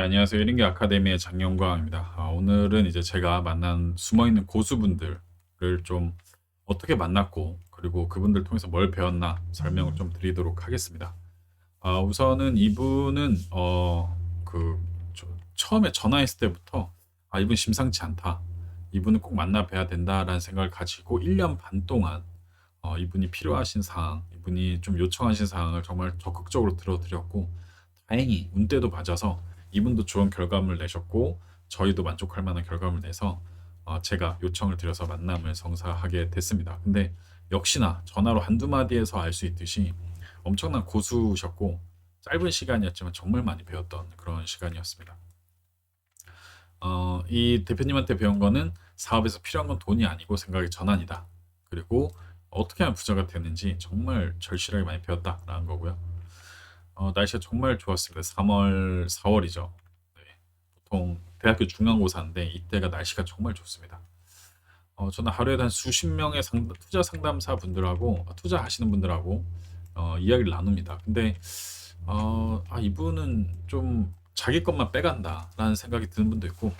네, 안녕하세요. 1인기 아카데미의 장영광입니다. 아, 오늘은 이제 제가 만난 숨어있는 고수분들을 좀 어떻게 만났고, 그리고 그분들 통해서 뭘 배웠나 설명을 좀 드리도록 하겠습니다. 아, 우선은 이분은, 어, 그, 저- 처음에 전화했을 때부터, 아, 이분 심상치 않다. 이분은 꼭 만나 뵈야 된다라는 생각을 가지고 1년 반 동안, 어, 이분이 필요하신 사항, 이분이 좀 요청하신 사항을 정말 적극적으로 들어드렸고, 다행히 운때도 맞아서 이분도 좋은 결과물 내셨고 저희도 만족할 만한 결과물 내서 어, 제가 요청을 드려서 만남을 성사하게 됐습니다. 근데 역시나 전화로 한두 마디에서 알 수 있듯이 엄청난 고수셨고 짧은 시간이었지만 정말 많이 배웠던 그런 시간이었습니다. 어, 이 대표님한테 배운 거는 사업에서 필요한 건 돈이 아니고 생각의 전환이다. 그리고 어떻게 하면 부자가 되는지 정말 절실하게 많이 배웠다라는 거고요. 어, 날씨가 정말 좋았습니다. 3월, 4월이죠. 네. 보통 대학교 중간고사인데 이때가 날씨가 정말 좋습니다. 어, 저는 하루에 한 수십 명의 상, 투자 상담사 분들하고 어, 투자하시는 분들하고 어, 이야기를 나눕니다. 근데 어, 아, 이분은 좀 자기 것만 빼간다라는 생각이 드는 분도 있고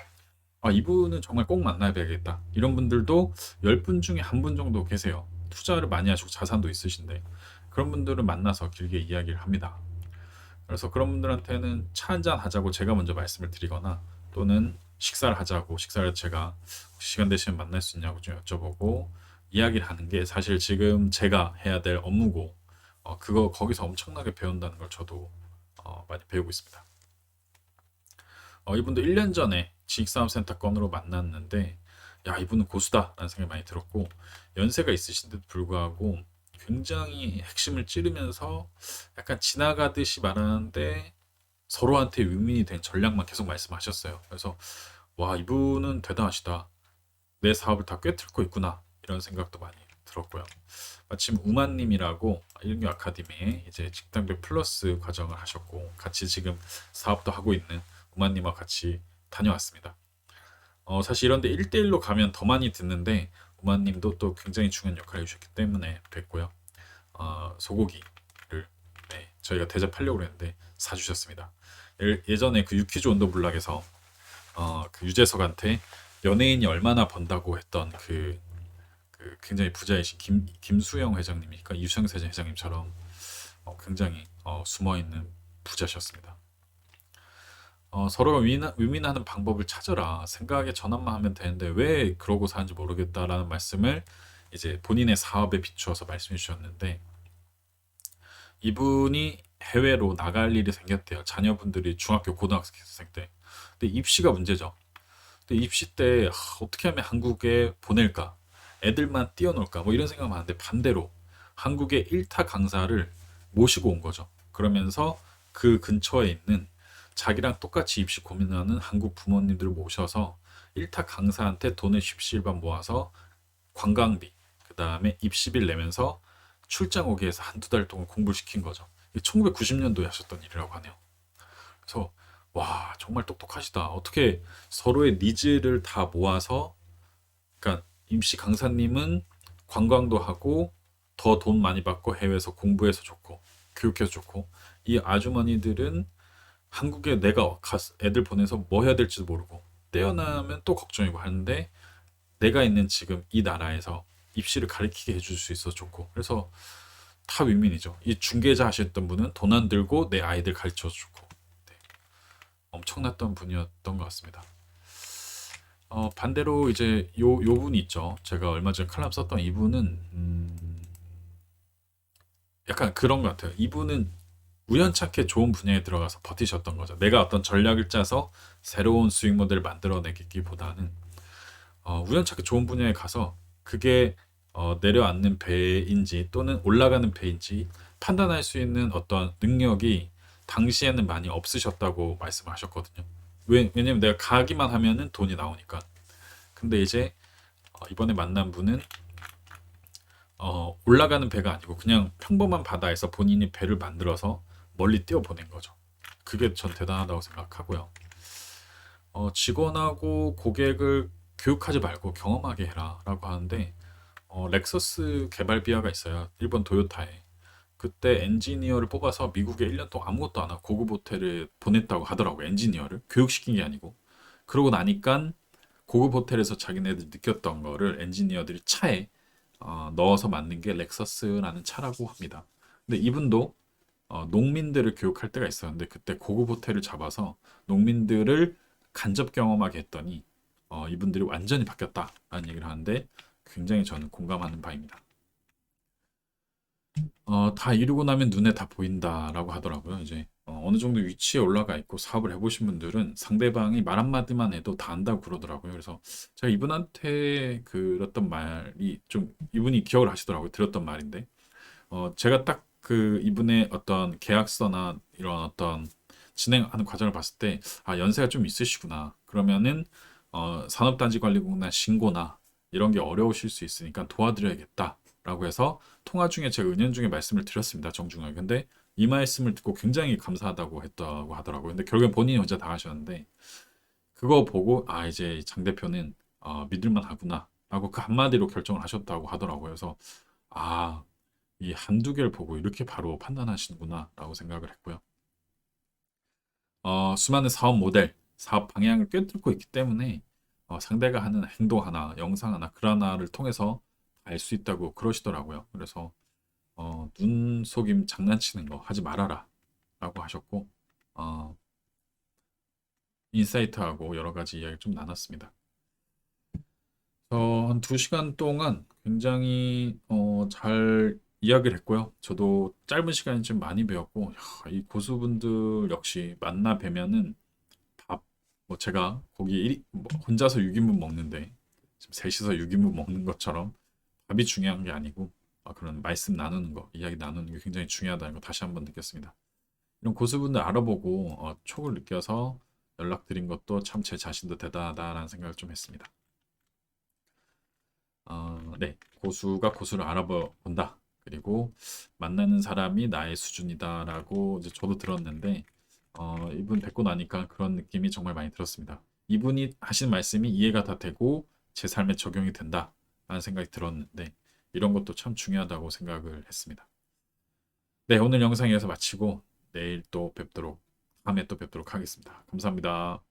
아, 이분은 정말 꼭 만나야 되겠다. 이런 분들도 10분 중에 한 분 정도 계세요. 투자를 많이 하시고 자산도 있으신데 그런 분들을 만나서 길게 이야기를 합니다. 그래서 그런 분들한테는 차 한잔 하자고 제가 먼저 말씀을 드리거나 또는 식사를 하자고 식사를 제가 시간 되시면 만날 수 있냐고 좀 여쭤보고 이야기를 하는 게 사실 지금 제가 해야 될 업무고 어, 그거 거기서 엄청나게 배운다는 걸 저도 어, 많이 배우고 있습니다. 어, 이분도 1년 전에 지식사업센터 건으로 만났는데 야 이분은 고수다라는 생각이 많이 들었고 연세가 있으신데도 불구하고 굉장히 핵심을 찌르면서 약간 지나가듯이 말하는데 서로한테 윈윈이 된 전략만 계속 말씀하셨어요. 그래서 와 이분은 대단하시다. 내 사업을 다 꿰뚫고 있구나 이런 생각도 많이 들었고요. 마침 우만님이라고 일류 아카데미에 이제 직장별 플러스 과정을 하셨고 같이 지금 사업도 하고 있는 우만님과 같이 다녀왔습니다. 어, 사실 이런데 1대1로 가면 더 많이 듣는데 우만님도 또 굉장히 중요한 역할을 해주셨기 때문에 뵀고요. 어, 소고기를 네, 저희가 대접하려고 했는데 사주셨습니다. 예- 예전에 그 유퀴즈 온더 블락에서 어, 그 유재석한테 연예인이 얼마나 번다고 했던 그, 그 굉장히 부자이신 김, 김수영 회장님이 그러니까 유수영 회장님처럼 어, 굉장히 어, 숨어있는 부자셨습니다. 어, 서로가 위민, 위민하는 방법을 찾아라. 생각에 전환만 하면 되는데 왜 그러고 사는지 모르겠다라는 말씀을 이제 본인의 사업에 비추어서 말씀해 주셨는데 이분이 해외로 나갈 일이 생겼대요. 자녀분들이 중학교, 고등학생 때. 근데 입시가 문제죠. 근데 입시 때 아, 어떻게 하면 한국에 보낼까? 애들만 띄워놓을까? 뭐 이런 생각 많은데 반대로 한국의 1타 강사를 모시고 온 거죠. 그러면서 그 근처에 있는 자기랑 똑같이 입시 고민하는 한국 부모님들을 모셔서 1타 강사한테 돈을 십시일반 모아서 관광비, 그 다음에 입시비를 내면서 출장 오게 해서 한두 달 동안 공부를 시킨 거죠. 이게 1990년도에 하셨던 일이라고 하네요. 그래서 와 정말 똑똑하시다. 어떻게 서로의 니즈를 다 모아서 그러니까 임시 강사님은 관광도 하고 더 돈 많이 받고 해외에서 공부해서 좋고 교육해서 좋고 이 아주머니들은 한국에 내가 애들 보내서 뭐 해야 될지도 모르고 떼어나면 또 걱정이고 하는데 내가 있는 지금 이 나라에서 입시를 가르치게 해줄 수 있어서 좋고 그래서 다 윈윈이죠. 이 중개자 하셨던 분은 돈 안 들고 내 아이들 가르쳐 주고 네. 엄청났던 분이었던 것 같습니다. 어, 반대로 이제 요, 요 분이 있죠. 제가 얼마 전에 칼럼 썼던 이분은 음, 약간 그런 것 같아요. 이분은 우연찮게 좋은 분야에 들어가서 버티셨던 거죠. 내가 어떤 전략을 짜서 새로운 수익 모델을 만들어내기보다는 어, 우연찮게 좋은 분야에 가서 그게 어, 내려앉는 배인지 또는 올라가는 배인지 판단할 수 있는 어떤 능력이 당시에는 많이 없으셨다고 말씀하셨거든요. 왜, 왜냐면 내가 가기만 하면은 돈이 나오니까. 근데 이제 어, 이번에 만난 분은 어, 올라가는 배가 아니고 그냥 평범한 바다에서 본인이 배를 만들어서 멀리 뛰어보낸 거죠. 그게 전 대단하다고 생각하고요. 어, 직원하고 고객을 교육하지 말고 경험하게 해라 라고 하는데 어, 렉서스 개발 비하가 있어요. 일본 도요타에. 그때 엔지니어를 뽑아서 미국에 1년 동안 아무것도 안 하고 고급 호텔에 보냈다고 하더라고요. 엔지니어를 교육시킨 게 아니고. 그러고 나니까 고급 호텔에서 자기네들 느꼈던 거를 엔지니어들이 차에 어, 넣어서 만든 게 렉서스라는 차라고 합니다. 근데 이분도 어, 농민들을 교육할 때가 있었는데 그때 고급 호텔을 잡아서 농민들을 간접 경험하게 했더니 어, 이분들이 완전히 바뀌었다라는 얘기를 하는데 굉장히 저는 공감하는 바입니다. 어, 다 이루고 나면 눈에 다 보인다라고 하더라고요. 이제 어, 어느 정도 위치에 올라가 있고 사업을 해보신 분들은 상대방이 말 한마디만 해도 다 안다고 그러더라고요. 그래서 제가 이분한테 그랬던 말이 좀 이분이 기억을 하시더라고요. 들었던 말인데 어, 제가 딱 그 이분의 어떤 계약서나 이런 어떤 진행하는 과정을 봤을 때, 아, 연세가 좀 있으시구나. 그러면은, 어, 산업단지관리공단 신고나 이런 게 어려우실 수 있으니까 도와드려야겠다. 라고 해서 통화 중에 제가 은연 중에 말씀을 드렸습니다. 정중하게. 근데 이 말씀을 듣고 굉장히 감사하다고 했다고 하더라고요. 근데 결국엔 본인이 혼자 다 하셨는데, 그거 보고, 아, 이제 장 대표는, 어, 믿을만 하구나. 라고 그 한마디로 결정을 하셨다고 하더라고요. 그래서, 아, 이 한두 개를 보고 이렇게 바로 판단하시는구나 라고 생각을 했고요. 어, 수많은 사업 모델, 사업 방향을 꿰뚫고 있기 때문에 어, 상대가 하는 행동 하나, 영상 하나, 글 하나를 통해서 알 수 있다고 그러시더라고요. 그래서 어, 눈 속임 장난치는 거 하지 말아라 라고 하셨고 어, 인사이트하고 여러 가지 이야기를 좀 나눴습니다. 어, 한 2시간 동안 굉장히 어, 잘 이야기를 했고요. 저도 짧은 시간에 좀 많이 배웠고, 야, 이 고수분들 역시 만나 뵈면은 밥, 뭐 제가 거기 일, 뭐 혼자서 6인분 먹는데, 지금 셋이서 6인분 먹는 것처럼 밥이 중요한 게 아니고, 아, 그런 말씀 나누는 거, 이야기 나누는 게 굉장히 중요하다는 거 다시 한번 느꼈습니다. 이런 고수분들 알아보고 어, 촉을 느껴서 연락드린 것도 참 제 자신도 대단하다라는 생각을 좀 했습니다. 어, 네, 고수가 고수를 알아본다. 그리고 만나는 사람이 나의 수준이다라고 이제 저도 들었는데 어, 이분 뵙고 나니까 그런 느낌이 정말 많이 들었습니다. 이분이 하신 말씀이 이해가 다 되고 제 삶에 적용이 된다 라는 생각이 들었는데 이런 것도 참 중요하다고 생각을 했습니다. 네, 오늘 영상 여기서 마치고 내일 또 뵙도록 다음에 또 뵙도록 하겠습니다. 감사합니다.